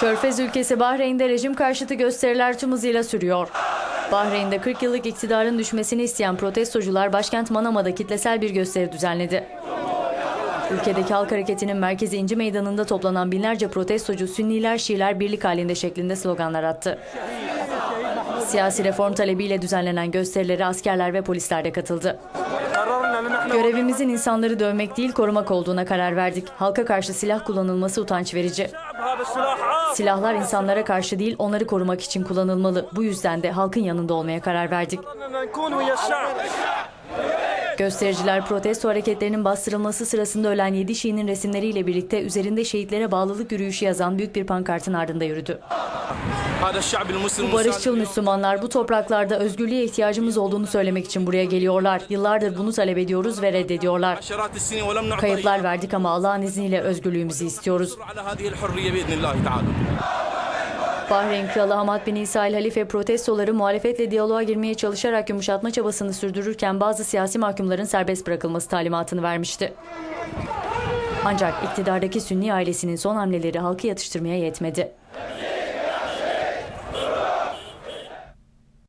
Körfez ülkesi Bahreyn'de rejim karşıtı gösteriler tüm hızıyla sürüyor. Bahreyn'de 40 yıllık iktidarın düşmesini isteyen protestocular başkent Manama'da kitlesel bir gösteri düzenledi. Ülkedeki halk hareketinin merkezi İnci Meydanı'nda toplanan binlerce protestocu Sünniler Şiiler birlik halinde şeklinde sloganlar attı. Siyasi reform talebiyle düzenlenen gösterilere askerler ve polisler de katıldı. Görevimizin insanları dövmek değil korumak olduğuna karar verdik. Halka karşı silah kullanılması utanç verici. Silahlar insanlara karşı değil onları korumak için kullanılmalı. Bu yüzden de halkın yanında olmaya karar verdik. Göstericiler protesto hareketlerinin bastırılması sırasında ölen 7 Şii'nin resimleriyle birlikte üzerinde şehitlere bağlılık yürüyüşü yazan büyük bir pankartın ardında yürüdü. Bu barışçıl Müslümanlar bu topraklarda özgürlüğe ihtiyacımız olduğunu söylemek için buraya geliyorlar. Yıllardır bunu talep ediyoruz ve reddediyorlar. Kayıplar verdik ama Allah'ın izniyle özgürlüğümüzü istiyoruz. Bahreyn Kralı Hamad bin İsa El Halife protestoları muhalefetle diyaloğa girmeye çalışarak yumuşatma çabasını sürdürürken bazı siyasi mahkumların serbest bırakılması talimatını vermişti. Ancak iktidardaki Sünni ailesinin son hamleleri halkı yatıştırmaya yetmedi.